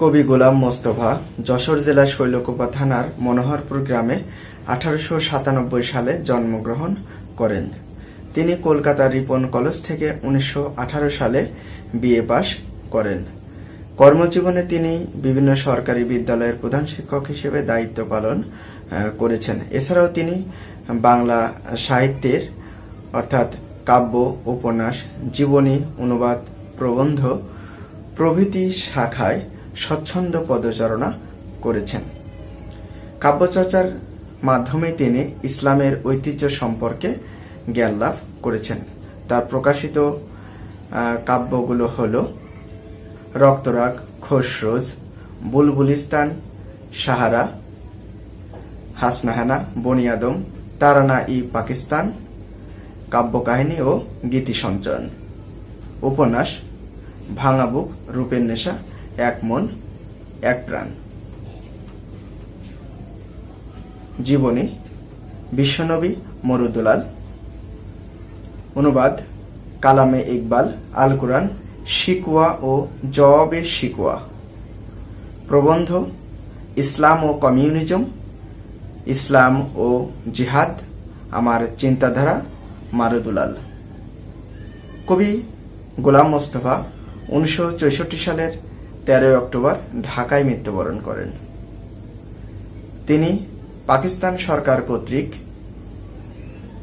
কবি গোলাম মোস্তফা যশোর জেলার শৈলকোপা থানার মনোহরপুর গ্রামে আঠারোশো সাতানব্বই সালে জন্মগ্রহণ করেন। তিনি কলকাতার রিপন কলেজ থেকে উনিশশো আঠারো সালে বিএ পাশ করেন। কর্মজীবনে তিনি বিভিন্ন সরকারি বিদ্যালয়ের প্রধান শিক্ষক হিসেবে দায়িত্ব পালন করেছেন। এছাড়াও তিনি বাংলা সাহিত্যের, অর্থাৎ কাব্য, উপন্যাস, জীবনী, অনুবাদ, প্রবন্ধ প্রভৃতি শাখায় স্বচ্ছন্দ পদচারণা করেছেন। কাব্যচর্চার মাধ্যমে তিনি ইসলামের ঐতিহ্য সম্পর্কে জ্ঞান লাভ করেছেন। তার প্রকাশিত কাব্যগুলো হল রক্তরাগ খসরোজ বুলবুলিস্তান, সাহারা, হাসনাহানা বনিয়াদম তারানা ই পাকিস্তান, কাব্যকাহিনী ও গীতি সঞ্চয়ন উপন্যাস ভাঙাবুক রূপের নেশা এক মন, এক প্রাণ। জীবনী, বিশ্বনবী মরুদুলাল। অনুবাদ, কালামে ইকবাল, আল কুরআন, শিকওয়া ও জবাবে শিকওয়া। প্রবন্ধ, ইসলাম ও কমিউনিজম, ইসলাম ও জিহাদ, আমার চিন্তাধারা, মারুদুলাল। কবি গোলাম মোস্তফা, উনিশশো চৌষট্টি সালের তেরোই অক্টোবর ঢাকায় মৃত্যুবরণ করেন। তিনি পাকিস্তান সরকার কর্তৃক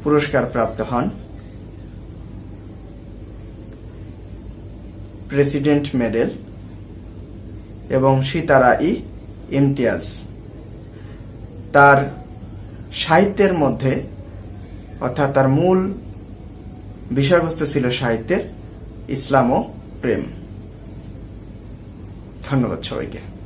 পুরস্কার প্রাপ্ত হন। প্রেসিডেন্ট মেডেল এবং সিতারা ই ইমতিয়াজ। তার সাহিত্যের মধ্যে অর্থাৎ তার মূল বিষয়বস্তু ছিল সাহিত্যের ইসলাম ও প্রেম। ধন্যবাদ সবাইকে।